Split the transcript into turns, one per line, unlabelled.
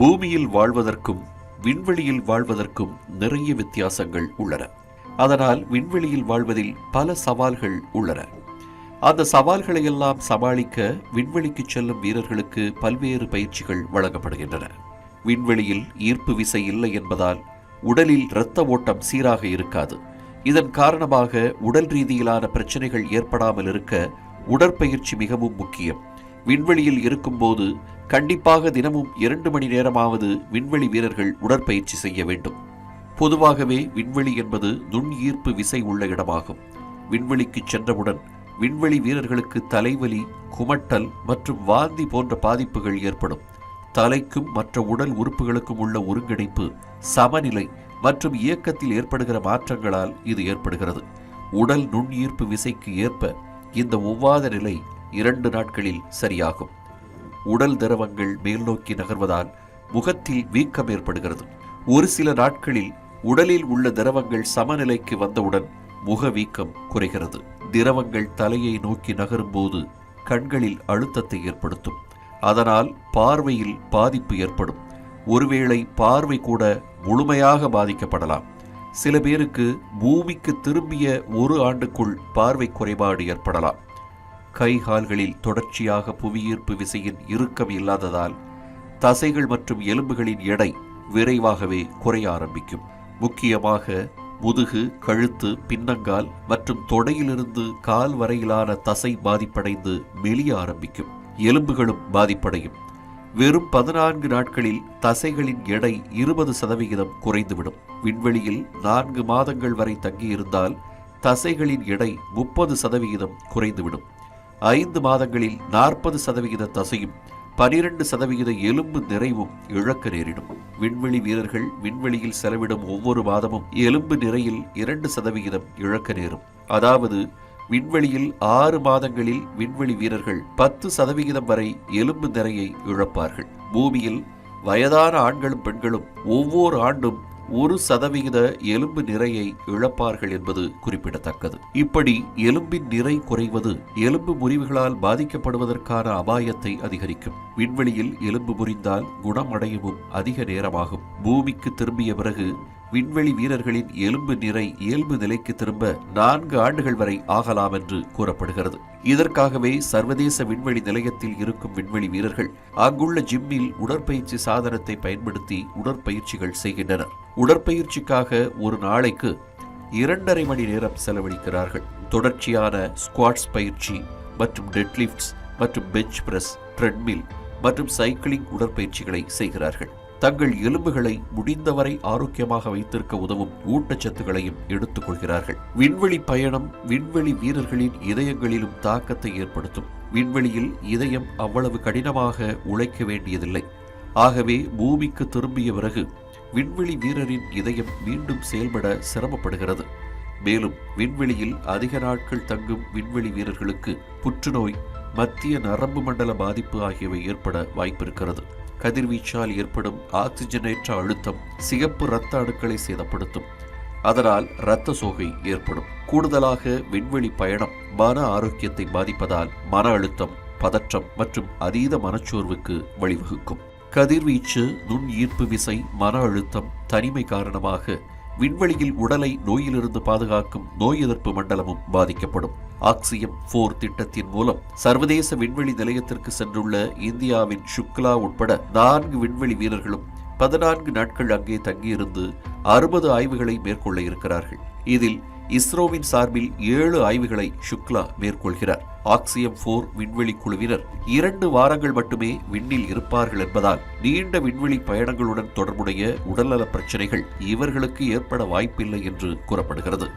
பூமியில் வாழ்வதற்கும் விண்வெளியில் வாழ்வதற்கும் நிறைய வித்தியாசங்கள் உள்ளன. அதனால் விண்வெளியில் வாழ்வதில் பல சவால்கள் உள்ளன. அந்த சவால்களை எல்லாம் சமாளிக்க விண்வெளிக்கு செல்லும் வீரர்களுக்கு பல்வேறு பயிற்சிகள் வழங்கப்படுகின்றன. விண்வெளியில் ஈர்ப்பு விசை இல்லை என்பதால் உடலில் இரத்த ஓட்டம் சீராக இருக்காது. இதன் காரணமாக உடல் ரீதியிலான பிரச்சனைகள் ஏற்படாமல் இருக்க உடற்பயிற்சி மிகவும் முக்கியம். விண்வெளியில் இருக்கும்போது கண்டிப்பாக தினமும் இரண்டு மணி நேரமாவது விண்வெளி வீரர்கள் உடற்பயிற்சி செய்ய வேண்டும். பொதுவாகவே விண்வெளி என்பது நுண் ஈர்ப்பு விசை உள்ள இடமாகும். விண்வெளிக்கு சென்றவுடன் விண்வெளி வீரர்களுக்கு தலைவலி குமட்டல் மற்றும் வாந்தி போன்ற பாதிப்புகள் ஏற்படும். தலைக்கும் மற்ற உடல் உறுப்புகளுக்கும் உள்ள ஒருங்கிணைப்பு சமநிலை மற்றும் இயக்கத்தில் ஏற்படுகிற மாற்றங்களால் இது ஏற்படுகிறது. உடல் நுண்ணீர்ப்பு விசைக்கு ஏற்ப இந்த ஒவ்வாத நிலை இரண்டு நாட்களில் சரியாகும். உடல் திரவங்கள் மேல்நோக்கி நகர்வதால் முகத்தில் வீக்கம் ஏற்படுகிறது. ஒரு சில நாட்களில் உடலில் உள்ள திரவங்கள் சமநிலைக்கு வந்தவுடன் முக வீக்கம் குறைகிறது. திரவங்கள் தலையை நோக்கி நகரும் போது கண்களில் அழுத்தத்தை ஏற்படுத்தும். அதனால் பார்வையில் பாதிப்பு ஏற்படும். ஒருவேளை பார்வை கூட முழுமையாக பாதிக்கப்படலாம். சில பேருக்கு பூமிக்கு திரும்பிய ஒரு ஆண்டுக்குள் பார்வை குறைபாடு ஏற்படலாம். கை கால்களில் தொடர்ச்சியாக புவியீர்ப்பு விசையின் இறுக்கம் இல்லாததால் தசைகள் மற்றும் எலும்புகளின் எடை விரைவாகவே குறைய ஆரம்பிக்கும். முக்கியமாக முதுகு கழுத்து பின்னங்கால் மற்றும் தொடையிலிருந்து கால் வரையிலான தசை பாதிப்படைந்து மெலிய ஆரம்பிக்கும். எலும்புகளும் பாதிப்படையும். வெறும் பதினான்கு நாட்களில் தசைகளின் எடை இருபது சதவிகிதம் குறைந்துவிடும். விண்வெளியில் நான்கு மாதங்கள் வரை தங்கியிருந்தால் தசைகளின் எடை முப்பது சதவிகிதம் குறைந்துவிடும். ஐந்து மாதங்களில் நாற்பது சதவிகித தசையும் பனிரெண்டு சதவிகித எலும்பு நிறைவும் இழக்க நேரிடும். விண்வெளி வீரர்கள் விண்வெளியில் செலவிடும் ஒவ்வொரு மாதமும் எலும்பு நிறையில் இரண்டு சதவிகிதம் இழக்க நேரும். அதாவது விண்வெளியில் ஆறு மாதங்களில் விண்வெளி வீரர்கள் பத்து சதவிகிதம் வரை எலும்பு நிறையை இழப்பார்கள். பூமியில் வயதான ஆண்களும் பெண்களும் ஒவ்வொரு ஆண்டும் ஒரு சதவிகித எலும்பு நிறையை இழப்பார்கள் என்பது குறிப்பிடத்தக்கது. இப்படி எலும்பின் நிறை குறைவது எலும்பு முறிவுகளால் பாதிக்கப்படுவதற்கான அபாயத்தை அதிகரிக்கும். விண்வெளியில் எலும்பு முறிந்தால் குணமடையவும் அதிக நேரமாகும். பூமிக்கு திரும்பிய பிறகு விண்வெளி வீரர்களின் எலும்பு நிறை இயல்பு நிலைக்கு திரும்ப நான்கு ஆண்டுகள் வரை ஆகலாம் என்று கூறப்படுகிறது. இதற்காகவே சர்வதேச விண்வெளி நிலையத்தில் இருக்கும் விண்வெளி வீரர்கள் அங்குள்ள ஜிம்மில் உடற்பயிற்சி சாதனத்தை பயன்படுத்தி உடற்பயிற்சிகள் செய்கின்றனர். உடற்பயிற்சிக்காக ஒரு நாளைக்கு இரண்டரை மணி நேரம் செலவழிக்கிறார்கள். தொடர்ச்சியான ஸ்குவாட்ஸ் பயிற்சி மற்றும் டெட்லிஃப்ட்ஸ் மற்றும் பெஞ்ச் பிரஸ் ட்ரெட்மில் மற்றும் சைக்கிளிங் உடற்பயிற்சிகளை செய்கிறார்கள். தங்கள் எலும்புகளை முடிந்தவரை ஆரோக்கியமாக வைத்திருக்க உதவும் ஊட்டச்சத்துக்களையும் எடுத்துக்கொள்கிறார்கள். விண்வெளி பயணம் விண்வெளி வீரர்களின் இதயங்களிலும் தாக்கத்தை ஏற்படுத்தும். விண்வெளியில் இதயம் அவ்வளவு கடினமாக உழைக்க வேண்டியதில்லை. ஆகவே பூமிக்கு திரும்பிய பிறகு விண்வெளி வீரரின் இதயம் மீண்டும் செயல்பட சிரமப்படுகிறது. மேலும் விண்வெளியில் அதிக நாட்கள் தங்கும் விண்வெளி வீரர்களுக்கு புற்றுநோய் மத்திய நரம்பு மண்டல பாதிப்பு ஆகியவை ஏற்பட வாய்ப்பிருக்கிறது. கதிர்வீச்சால் ஏற்படும் ஆக்சிஜனேற்ற அழுத்தம் சிகப்பு இரத்த அணுக்களை சேதப்படுத்தும். அதனால் இரத்த சோகை ஏற்படும். கூடுதலாக விண்வெளி பயணம் மன ஆரோக்கியத்தை பாதிப்பதால் மன அழுத்தம் பதற்றம் மற்றும் அதீத மனச்சோர்வுக்கு வழிவகுக்கும். கதிர்வீச்சு நுண் ஈர்ப்பு விசை மன அழுத்தம் தனிமை காரணமாக விண்வெளியில் உடலை நோயிலிருந்து பாதுகாக்கும் நோய் எதிர்ப்பு மண்டலமும் பாதிக்கப்படும். ஆக்சியம் போர் திட்டத்தின் மூலம் சர்வதேச விண்வெளி நிலையத்திற்கு சென்றுள்ள இந்தியாவின் சுக்லா உட்பட நான்கு விண்வெளி வீரர்களும் பதினான்கு நாட்கள் அங்கே தங்கியிருந்து அறுபது ஆய்வுகளை மேற்கொள்ள இருக்கிறார்கள். இதில் இஸ்ரோவின் சார்பில் ஏழு ஆய்வுகளை சுக்லா மேற்கொள்கிறார். ஆக்சியம் போர் விண்வெளி குழுவினர் இரண்டு வாரங்கள் மட்டுமே விண்ணில் இருப்பார்கள் என்பதால் நீண்ட விண்வெளி பயணங்களுடன் தொடர்புடைய உடல்நல பிரச்சனைகள் இவர்களுக்கு ஏற்பட வாய்ப்பில்லை என்று கூறப்படுகிறது.